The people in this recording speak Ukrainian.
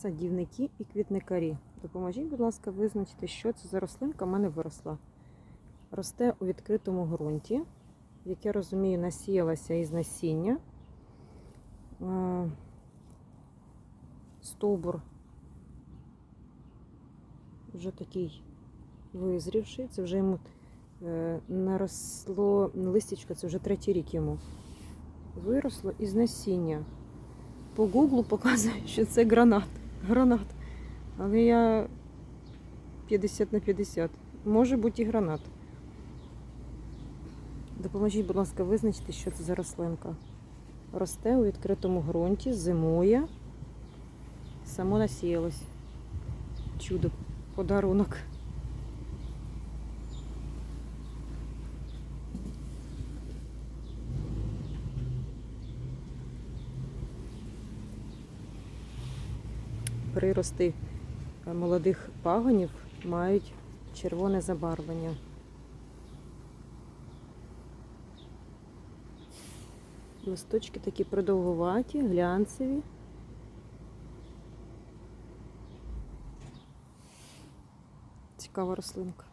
садівники і квітникарі. Допоможіть, будь ласка, визначити, що це за рослинка в мене виросла. Росте у відкритому ґрунті, як я розумію, насіялася із насіння. Е, Стовбур вже такий визрівший. Це вже йому е, наросло листячко, це вже третій рік йому. Виросло із насіння. По гуглу показує, що це гранат. Гранат. Але я 50 на 50. Може бути і гранат. Допоможіть, будь ласка, визначити, що це за рослинка. Росте у відкритому ґрунті, зимує. Само насіялось. Чудо, подарунок. Прирости е, молодих пагонів мають червоне забарвлення. Листочки такі продовгуваті, глянцеві. Цікава рослинка.